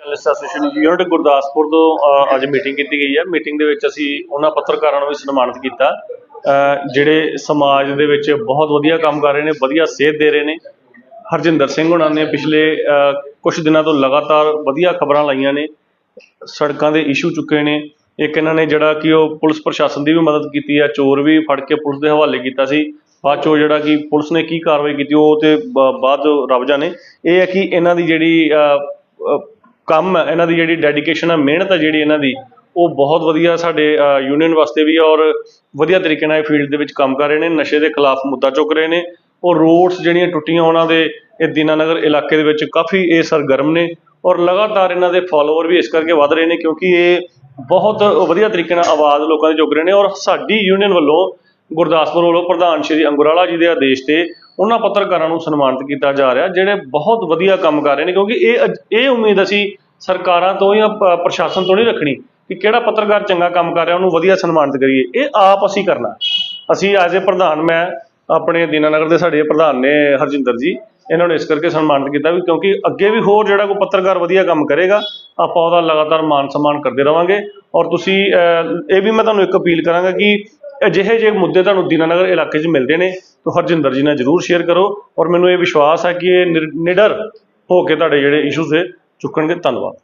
Journalist association unit Gurdaspur ਤੋਂ ਅ, ਅੱਜ meeting ਕੀਤੀ ਗਈ ਹੈ। ਮੀਟਿੰਗ ਦੇ ਵਿੱਚ ਅਸੀਂ ਉਹਨਾਂ ਪੱਤਰਕਾਰਾਂ ਨੂੰ ਵੀ ਸਨਮਾਨਿਤ ਕੀਤਾ। ਅ, ਜਿਹੜੇ ਸਮਾਜ ਦੇ ਵਿੱਚ ਬਹੁਤ ਵਧੀਆ ਕੰਮ ਕਰ ਰਹੇ ਨੇ ਵਧੀਆ ਸੇਧ ਦੇ ਰਹੇ ਨੇ ਹਰਜਿੰਦਰ ਸਿੰਘ ਉਹਨਾਂ ਨੇ ਪਿਛਲੇ ਕੁਝ ਦਿਨਾਂ ਤੋਂ ਲਗਾਤਾਰ ਵਧੀਆ ਖਬਰਾਂ ਲਾਈਆਂ ਨੇ ਸੜਕਾਂ ਦੇ ਇਸ਼ੂ ਚੁੱਕੇ ਨੇ। ਇੱਕ ਇਹਨਾਂ ਨੇ ਜਿਹੜਾ ਕਿ ਉਹ ਪੁਲਿਸ ਪ੍ਰਸ਼ਾਸਨ ਦੀ ਵੀ ਮਦਦ ਕੀਤੀ ਹੈ ਚੋਰ ਵੀ ਫੜ ਕੇ ਪੁਲਿਸ ਦੇ ਹਵਾਲੇ ਕੀਤਾ ਸੀ। ਬਾਅਦ ਚੋਂ ਜਿਹੜਾ ਕਿ ਪੁਲਿਸ ਨੇ ਕੀ ਕਾਰਵਾਈ ਕੀਤੀ ਉਹ ਤੇ ਬ- ਬਾਅਦ ਚੋਂ ਰੱਬ ਜਾਣੇ ਇਹ ਹੈ ਕਿ ਇਹਨਾਂ ਦੀ ਜਿਹੜੀ ਅ, ਅ, ਕੰਮ ਹੈ, ਇਹਨਾਂ ਦੀ ਜਿਹੜੀ ਡੈਡੀਕੇਸ਼ਨ ਹੈ, ਮਿਹਨਤ ਹੈ ਜਿਹੜੀ ਇਹਨਾਂ ਦੀ, ਉਹ ਬਹੁਤ ਵਧੀਆ ਸਾਡੇ ਯੂਨੀਅਨ ਵਾਸਤੇ ਵੀ ਔਰ ਵਧੀਆ ਤਰੀਕੇ ਨਾਲ ਇਹ ਫੀਲਡ ਦੇ ਵਿੱਚ ਕੰਮ ਕਰ ਰਹੇ ਨੇ, ਨਸ਼ੇ ਦੇ ਖਿਲਾਫ ਮੁੱਦਾ ਚੁੱਕ ਰਹੇ ਨੇ ਔਰ ਰੋਡਸ ਜਿਹੜੀਆਂ ਟੁੱਟੀਆਂ ਉਹਨਾਂ ਦੇ ਇਹ ਦੀਨਾਨਗਰ ਇਲਾਕੇ ਦੇ ਵਿੱਚ ਕਾਫੀ ਇਹ ਸਰਗਰਮ ਨੇ ਔਰ ਲਗਾਤਾਰ ਇਹਨਾਂ ਦੇ ਫਾਲੋਅਰ ਵੀ ਇਸ ਕਰਕੇ ਵੱਧ ਰਹੇ ਨੇ ਕਿਉਂਕਿ ਇਹ ਬਹੁਤ ਵਧੀਆ ਤਰੀਕੇ ਨਾਲ ਆਵਾਜ਼ ਲੋਕਾਂ ਦੀ ਚੁੱਕ ਰਹੇ ਨੇ ਔਰ ਸਾਡੀ ਯੂਨੀਅਨ ਵੱਲੋਂ ਗੁਰਦਾਸਪੁਰ ਵੱਲੋਂ ਪ੍ਰਧਾਨ ਸ਼੍ਰੀ ਅੰਗੁਰਾਲਾ ਜੀ ਦੇ ਆਦੇਸ਼ ਤੇ ਉਹਨਾਂ ਪੱਤਰਕਾਰਾਂ ਨੂੰ ਸਨਮਾਨਿਤ ਕੀਤਾ ਜਾ ਰਿਹਾ, ਜਿਹੜੇ ਬਹੁਤ ਵਧੀਆ ਕੰਮ ਕਰ ਰਹੇ ਨੇ, ਕਿਉਂਕਿ ਇਹ ਅਜ- ਇਹ ਉਮੀਦ ਅਸੀਂ ਸਰਕਾਰਾਂ ਤੋਂ ਜਾਂ ਪ੍ਰਸ਼ਾਸਨ ਤੋਂ ਨਹੀਂ ਰੱਖਣੀ ਕਿ ਕਿਹੜਾ ਪੱਤਰਕਾਰ ਚੰਗਾ ਕੰਮ ਕਰ ਰਿਹਾ, ਉਹਨੂੰ ਵਧੀਆ ਸਨਮਾਨਿਤ ਕਰੀਏ। ਇਹ ਆਪ ਅਸੀਂ ਕਰਨਾ। ਅਸੀਂ ਐਜ਼ ਏ ਪ੍ਰਧਾਨ, ਮੈਂ ਆਪਣੇ ਦੀਨਾਨਗਰ ਦੇ ਸਾਡੇ ਪ੍ਰਧਾਨ ਨੇ ਹਰਜਿੰਦਰ ਜੀ, ਇਹਨਾਂ ਨੂੰ ਇਸ ਕਰਕੇ ਸਨਮਾਨਿਤ ਕੀਤਾ ਵੀ ਕਿਉਂਕਿ ਅੱਗੇ ਵੀ ਹੋਰ ਜਿਹੜਾ ਕੋਈ ਪੱਤਰਕਾਰ ਵਧੀਆ ਕੰਮ ਕਰੇਗਾ, ਆਪਾਂ ਉਹਦਾ ਲਗਾਤਾਰ ਮਾਨ ਸਨਮਾਨ ਕਰਦੇ ਰਵਾਂਗੇ। ਔਰ ਤੁਸੀਂ ਇਹ ਵੀ ਮੈਂ ਤੁਹਾਨੂੰ ਇੱਕ ਅਪੀਲ ਕਰਾਂਗਾ ਕਿ ਅਜਿਹੇ ਜਿਹੇ ਮੁੱਦੇ ਤੁਹਾਨੂੰ ਦੀਨਾਨਗਰ ਇਲਾਕੇ 'ਚ ਮਿਲਦੇ ਨੇ, ਤਾਂ ਹਰਜਿੰਦਰ ਜੀ ਨਾਲ ਜਰੂਰ ਸ਼ੇਅਰ ਕਰੋ ਔਰ ਮੈਨੂੰ ਇਹ ਵਿਸ਼ਵਾਸ ਹੈ ਕਿ ਇਹ ਨਿਰ- ਨਿਡਰ ਹੋ ਕੇ ਤੁਹਾਡੇ ਜਿਹੜੇ ਇਸ਼ੂਜ਼ ਹੈ ਚੁੱਕਣਗੇ। ਧੰਨਵਾਦ।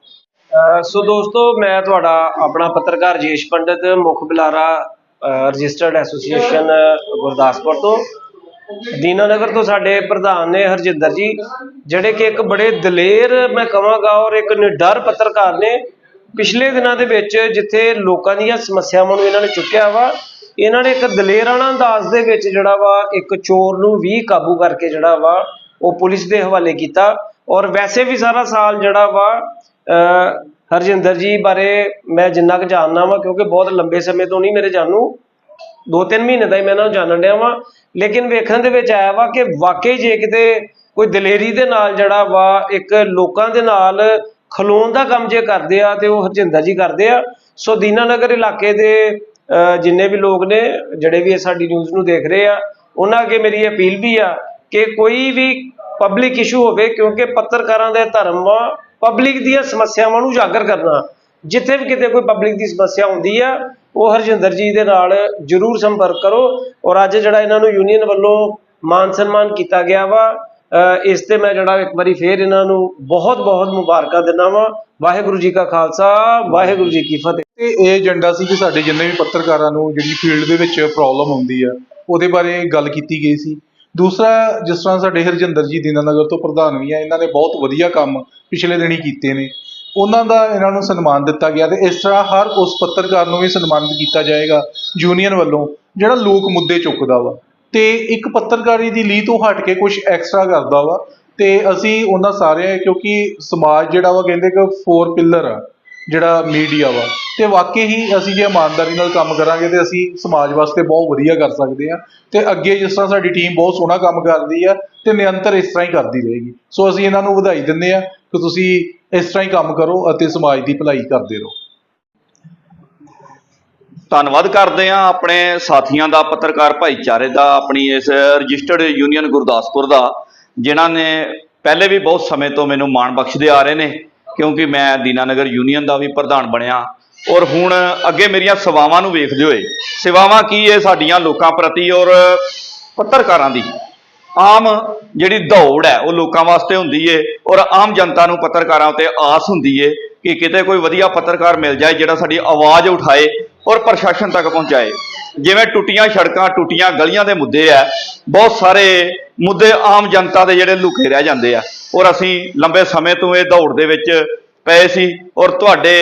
ਸੋ ਦੋਸਤੋ, ਮੈਂ ਤੁਹਾਡਾ ਆਪਣਾ ਪੱਤਰਕਾਰ ਜੇਸ਼ ਪੰਡਿਤ, ਮੁੱਖ ਬੁਲਾਰਾ ਰਜਿਸਟਰਡ ਐਸੋਸੀਏਸ਼ਨ, ਗੁਰਦਾਸਪੁਰ ਤੋਂ। ਦੀਨਾਨਗਰ ਤੋਂ ਸਾਡੇ ਪ੍ਰਧਾਨ ਨੇ ਹਰਜਿੰਦਰ ਜੀ, ਜਿਹੜੇ ਕਿ ਇੱਕ ਬੜੇ ਦਲੇਰ ਮੈਂ ਕਹਾਂਗਾ ਔਰ ਇੱਕ ਨਿਡਰ ਪੱਤਰਕਾਰ ਨੇ, ਪਿਛਲੇ ਦਿਨਾਂ ਦੇ ਵਿੱਚ ਜਿੱਥੇ ਲੋਕਾਂ ਦੀਆਂ ਸਮੱਸਿਆਵਾਂ ਨੂੰ ਇਹਨਾਂ ਨੇ ਚੁੱਕਿਆ ਵਾ ਇਹਨਾਂ ਨੇ ਇੱਕ ਦਲੇਰਾਨਾ ਅੰਦਾਜ਼ ਦੇ ਵਿੱਚ ਜਿਹੜਾ ਵਾ, ਇੱਕ ਚੋਰ ਨੂੰ ਵੀ ਕਾਬੂ ਕਰਕੇ ਜਿਹੜਾ ਵਾ, ਉਹ ਪੁਲਿਸ ਦੇ ਹਵਾਲੇ ਕੀਤਾ। ਔਰ ਵੈਸੇ ਵੀ ਸਾਰਾ ਸਾਲ ਜਿਹੜਾ ਵਾ ਹਰਜਿੰਦਰ ਜੀ ਬਾਰੇ ਮੈਂ ਜਿੰਨਾ ਕੁ ਜਾਣਨਾ ਵਾਂ, ਕਿਉਂਕਿ ਬਹੁਤ ਲੰਬੇ ਸਮੇਂ ਤੋਂ ਨਹੀਂ ਮੇਰੇ ਜਾਣੂ ਦੋ ਤਿੰਨ ਮਹੀਨੇ ਦਾ ਹੀ ਮੈਂ ਇਹਨਾਂ ਨੂੰ ਜਾਣਨ ਡਿਆ ਵਾਂ। ਲੇਕਿਨ ਵੇਖਣ ਦੇ ਵਿੱਚ ਆਇਆ ਵਾ ਕਿ ਵਾਕਈ ਜੇ ਕਿਤੇ ਕੋਈ ਦਲੇਰੀ ਦੇ ਨਾਲ ਜਿਹੜਾ ਵਾ, ਇੱਕ ਲੋਕਾਂ ਦੇ ਨਾਲ ਖਲੋਣ ਦਾ ਕੰਮ ਜੇ ਕਰਦੇ ਆ, ਤੇ ਉਹ ਹਰਜਿੰਦਰ ਜੀ ਕਰਦੇ ਆ। ਸੋ ਦੀਨਾਨਗਰ ਇਲਾਕੇ ਦੇ ਜਿੰਨੇ ਵੀ ਲੋਕ ਨੇ, ਜਿਹੜੇ ਵੀ ਇਹ ਸਾਡੀ ਨਿਊਜ਼ ਨੂੰ ਦੇਖ ਰਹੇ ਆ, ਉਹਨਾਂ ਅੱਗੇ ਮੇਰੀ ਅਪੀਲ ਵੀ ਆ ਕਿ ਕੋਈ ਵੀ ਪਬਲਿਕ ਇਸ਼ੂ ਹੋਵੇ, ਕਿਉਂਕਿ ਪੱਤਰਕਾਰਾਂ ਦੇ ਧਰਮ ਪਬਲਿਕ ਦੀਆਂ ਸਮੱਸਿਆਵਾਂ ਨੂੰ ਉਜਾਗਰ ਕਰਨਾ। ਜਿੱਥੇ ਵੀ ਕਿਤੇ ਕੋਈ ਪਬਲਿਕ ਦੀ ਸਮੱਸਿਆ ਹੁੰਦੀ ਆ, ਉਹ ਹਰਜਿੰਦਰ ਜੀ ਦੇ ਨਾਲ ਜਰੂਰ ਸੰਪਰਕ ਕਰੋ। ਔਰ ਅੱਜ ਜਿਹੜਾ ਇਹਨਾਂ ਨੂੰ ਯੂਨੀਅਨ ਵੱਲੋਂ ਮਾਨ ਸਨਮਾਨ ਕੀਤਾ ਗਿਆ ਵਾ ਇਸ ਤੇ ਮੈਂ ਜਿਹੜਾ ਇੱਕ ਵਾਰੀ ਫੇਰ ਇਹਨਾਂ ਨੂੰ ਬਹੁਤ ਬਹੁਤ ਮੁਬਾਰਕਾਂ ਦਿੰਦਾ ਵਾਂ। ਵਾਹਿਗੁਰੂ ਜੀ ਕਾ ਖਾਲਸਾ, ਵਾਹਿਗੁਰੂ ਜੀ ਕੀ ਫਤਿਹ। ਤੇ ਇਹ ਏਜੰਡਾ ਸੀ ਕਿ ਸਾਡੇ ਜਿੰਨੇ ਵੀ ਪੱਤਰਕਾਰਾਂ ਨੂੰ ਜਿਹੜੀ ਫੀਲਡ ਦੇ ਵਿੱਚ ਪ੍ਰੋਬਲਮ ਆਉਂਦੀ ਆ, ਉਹਦੇ ਬਾਰੇ ਗੱਲ ਕੀਤੀ ਗਈ ਸੀ। ਦੂਸਰਾ, ਜਿਸ ਤਰ੍ਹਾਂ ਸਾਡੇ ਹਰਜਿੰਦਰ ਜੀ ਦੀਨਾਨਗਰ ਤੋਂ ਪ੍ਰਧਾਨ ਵੀ ਆ, ਇਹਨਾਂ ਨੇ ਬਹੁਤ ਵਧੀਆ ਕੰਮ ਪਿਛਲੇ ਦਿਨੀ ਕੀਤੇ ਨੇ। ਉਹਨਾਂ ਦਾ ਇਹਨਾਂ ਨੂੰ ਸਨਮਾਨ ਦਿੱਤਾ ਗਿਆ ਤੇ ਇਸ ਤਰ੍ਹਾਂ ਹਰ ਉਸ ਪੱਤਰਕਾਰ ਨੂੰ ਵੀ ਸਨਮਾਨਿਤ ਕੀਤਾ ਜਾਏਗਾ ਯੂਨੀਅਨ ਵੱਲੋਂ, ਜਿਹੜਾ ਲੋਕ ਮੁੱਦੇ ਚੁੱਕਦਾ ਵਾ। ਤੇ ਇੱਕ ਪੱਤਰਕਾਰੀ ਦੀ ਲੀਹ ਤੋਂ ਹਟ ਕੇ ਕੁਝ ਐਕਸਟਰਾ ਕਰਦਾ ਵਾ। ਤੇ ਅਸੀਂ ਉਹਨਾਂ ਸਾਰਿਆਂ ਕਿਉਂਕਿ ਸਮਾਜ ਜਿਹੜਾ ਵਾ ਕਹਿੰਦੇ ਕਿ ਫੋਰ ਪਿੱਲਰ ਆ, ਜਿਹੜਾ ਮੀਡੀਆ ਵਾ। ਤੇ ਵਾਕਈ ਹੀ ਅਸੀਂ ਜੇ ਇਮਾਨਦਾਰੀ ਨਾਲ ਕੰਮ ਕਰਾਂਗੇ ਤੇ ਅਸੀਂ ਸਮਾਜ ਵਾਸਤੇ ਬਹੁਤ ਵਧੀਆ ਕਰ ਸਕਦੇ ਆ ਤੇ ਅੱਗੇ ਜਿਸ ਤਰ੍ਹਾਂ ਸਾਡੀ ਟੀਮ ਬਹੁਤ ਸੋਹਣਾ ਕੰਮ ਕਰਦੀ ਆ, ਤੇ ਨਿਰੰਤਰ ਇਸ ਤਰ੍ਹਾਂ ਹੀ ਕਰਦੀ ਰਹੇਗੀ। ਸੋ ਅਸੀਂ ਇਹਨਾਂ ਨੂੰ ਵਧਾਈ ਦਿੰਦੇ ਆ ਕਿ ਤੁਸੀਂ ਇਸ ਤਰ੍ਹਾਂ ਹੀ ਕੰਮ ਕਰੋ ਅਤੇ ਸਮਾਜ ਦੀ ਭਲਾਈ ਕਰਦੇ ਰਹੋ। ਧੰਨਵਾਦ ਕਰਦੇ ਹਾਂ ਆਪਣੇ ਸਾਥੀਆਂ ਦਾ, ਪੱਤਰਕਾਰ ਭਾਈਚਾਰੇ ਦਾ, ਆਪਣੀ ਇਸ ਰਜਿਸਟਰਡ ਯੂਨੀਅਨ ਗੁਰਦਾਸਪੁਰ ਦਾ, ਜਿਨ੍ਹਾਂ ਨੇ ਪਹਿਲੇ ਵੀ ਬਹੁਤ ਸਮੇਂ ਤੋਂ ਮੈਨੂੰ ਮਾਣ ਬਖਸ਼ਦੇ ਆ ਰਹੇ ਨੇ, ਕਿਉਂਕਿ ਮੈਂ ਦੀਨਾਨਗਰ ਯੂਨੀਅਨ ਦਾ ਵੀ ਪ੍ਰਧਾਨ ਬਣਿਆ। ਔਰ ਹੁਣ ਅੱਗੇ ਮੇਰੀਆਂ ਸੇਵਾਵਾਂ ਨੂੰ ਵੇਖਦੇ ਹੋਏ, ਸੇਵਾਵਾਂ ਕੀ ਹੈ ਸਾਡੀਆਂ ਲੋਕਾਂ ਪ੍ਰਤੀ ਔਰ ਪੱਤਰਕਾਰਾਂ ਦੀ? ਆਮ ਜਿਹੜੀ ਦੌੜ ਹੈ, ਉਹ ਲੋਕਾਂ ਵਾਸਤੇ ਹੁੰਦੀ ਏ, ਔਰ ਆਮ ਜਨਤਾ ਨੂੰ ਪੱਤਰਕਾਰਾਂ ਉੱਤੇ ਆਸ ਹੁੰਦੀ ਏ ਕਿ ਕਿਤੇ ਕੋਈ ਵਧੀਆ ਪੱਤਰਕਾਰ ਮਿਲ ਜਾਏ ਜਿਹੜਾ ਸਾਡੀ ਆਵਾਜ਼ ਉਠਾਏ ਔਰ ਪ੍ਰਸ਼ਾਸਨ ਤੱਕ ਪਹੁੰਚਾਏ। ਜਿਵੇਂ ਟੁੱਟੀਆਂ ਸੜਕਾਂ, ਟੁੱਟੀਆਂ ਗਲੀਆਂ ਦੇ ਮੁੱਦੇ ਆ, ਬਹੁਤ ਸਾਰੇ ਮੁੱਦੇ ਆਮ ਜਨਤਾ ਦੇ ਜਿਹੜੇ ਲੁਕੇ ਰਹਿ ਜਾਂਦੇ ਆ। ਔਰ ਅਸੀਂ ਲੰਬੇ ਸਮੇਂ ਤੋਂ ਇਹ ਦੌੜ ਦੇ ਵਿੱਚ ਪਏ ਸੀ ਔਰ ਤੁਹਾਡੇ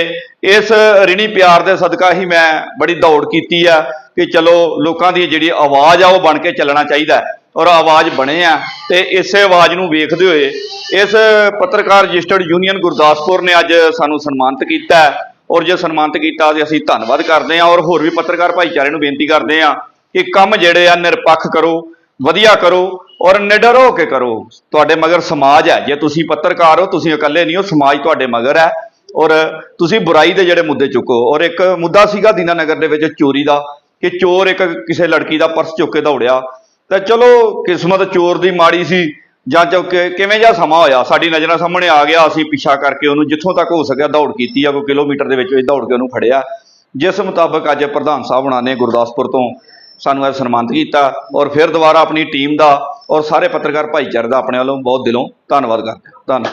ਇਸ ਰਿਣੀ ਪਿਆਰ ਦੇ ਸਦਕਾ ਹੀ ਮੈਂ ਬੜੀ ਦੌੜ ਕੀਤੀ ਆ ਕਿ ਚਲੋ ਲੋਕਾਂ ਦੀ ਜਿਹੜੀ ਆਵਾਜ਼ ਆ ਉਹ ਬਣ ਕੇ ਚੱਲਣਾ ਚਾਹੀਦਾ ਔਰ ਆਵਾਜ਼ ਬਣੇ ਆ ਤੇ ਇਸੇ ਆਵਾਜ਼ ਨੂੰ ਵੇਖਦੇ ਹੋਏ ਇਸ ਪੱਤਰਕਾਰ ਰਜਿਸਟਰਡ ਯੂਨੀਅਨ ਗੁਰਦਾਸਪੁਰ ਨੇ ਅੱਜ ਸਾਨੂੰ ਸਨਮਾਨਿਤ ਕੀਤਾ ਔਰ ਜੇ ਸਨਮਾਨਿਤ ਕੀਤਾ ਤੇ ਅਸੀਂ ਧੰਨਵਾਦ ਕਰਦੇ ਹਾਂ। ਔਰ ਹੋਰ ਵੀ ਪੱਤਰਕਾਰ ਭਾਈਚਾਰੇ ਨੂੰ ਬੇਨਤੀ ਕਰਦੇ ਹਾਂ ਕਿ ਕੰਮ ਜਿਹੜੇ ਆ ਨਿਰਪੱਖ ਕਰੋ, ਵਧੀਆ ਕਰੋ ਔਰ ਨਿਡਰ ਹੋ ਕੇ ਕਰੋ। ਤੁਹਾਡੇ ਮਗਰ ਸਮਾਜ ਹੈ। ਜੇ ਤੁਸੀਂ ਪੱਤਰਕਾਰ ਹੋ, ਤੁਸੀਂ ਇਕੱਲੇ ਨਹੀਂ ਹੋ, ਸਮਾਜ ਤੁਹਾਡੇ ਮਗਰ ਹੈ। ਔਰ ਤੁਸੀਂ ਬੁਰਾਈ ਦੇ ਜਿਹੜੇ ਮੁੱਦੇ ਚੁੱਕੋ। ਔਰ ਇੱਕ ਮੁੱਦਾ ਸੀਗਾ ਦੀਨਾਨਗਰ ਦੇ ਵਿੱਚ ਚੋਰੀ ਦਾ ਕਿ ਚੋਰ ਇੱਕ ਕਿਸੇ ਲੜਕੀ ਦਾ ਪਰਸ ਚੁੱਕ ਕੇ ਦੌੜਿਆ। ਤਾਂ ਚਲੋ ਕਿਸਮਤ ਚੋਰ ਦੀ ਮਾੜੀ ਸੀ, ਜਾਂ ਜੋ ਕਿਵੇਂ ਜਿਹਾ ਸਮਾਂ ਹੋਇਆ? ਸਾਡੀ ਨਜ਼ਰਾਂ ਸਾਹਮਣੇ ਆ ਗਿਆ, ਅਸੀਂ ਪਿੱਛਾ ਕਰਕੇ ਉਹਨੂੰ ਜਿੱਥੋਂ ਤੱਕ ਹੋ ਸਕਿਆ ਦੌੜ ਕੀਤੀ ਆ, ਕੋਈ ਕਿਲੋਮੀਟਰ ਦੇ ਵਿੱਚ ਵਿੱਚ ਦੌੜ ਕੇ ਉਹਨੂੰ ਫੜਿਆ। ਜਿਸ ਮੁਤਾਬਕ ਅੱਜ ਪ੍ਰਧਾਨ ਸਾਹਿਬ ਹੁਣਾਂ ਨੇ ਗੁਰਦਾਸਪੁਰ ਤੋਂ ਸਾਨੂੰ ਅੱਜ ਸਨਮਾਨਿਤ ਕੀਤਾ ਔਰ ਫਿਰ ਦੁਬਾਰਾ ਆਪਣੀ ਟੀਮ ਦਾ ਔਰ ਸਾਰੇ ਪੱਤਰਕਾਰ ਭਾਈਚਾਰੇ ਦਾ ਆਪਣੇ ਵੱਲੋਂ ਬਹੁਤ ਦਿਲੋਂ ਧੰਨਵਾਦ ਕਰਦੇ ਹਾਂ। ਧੰਨਵਾਦ।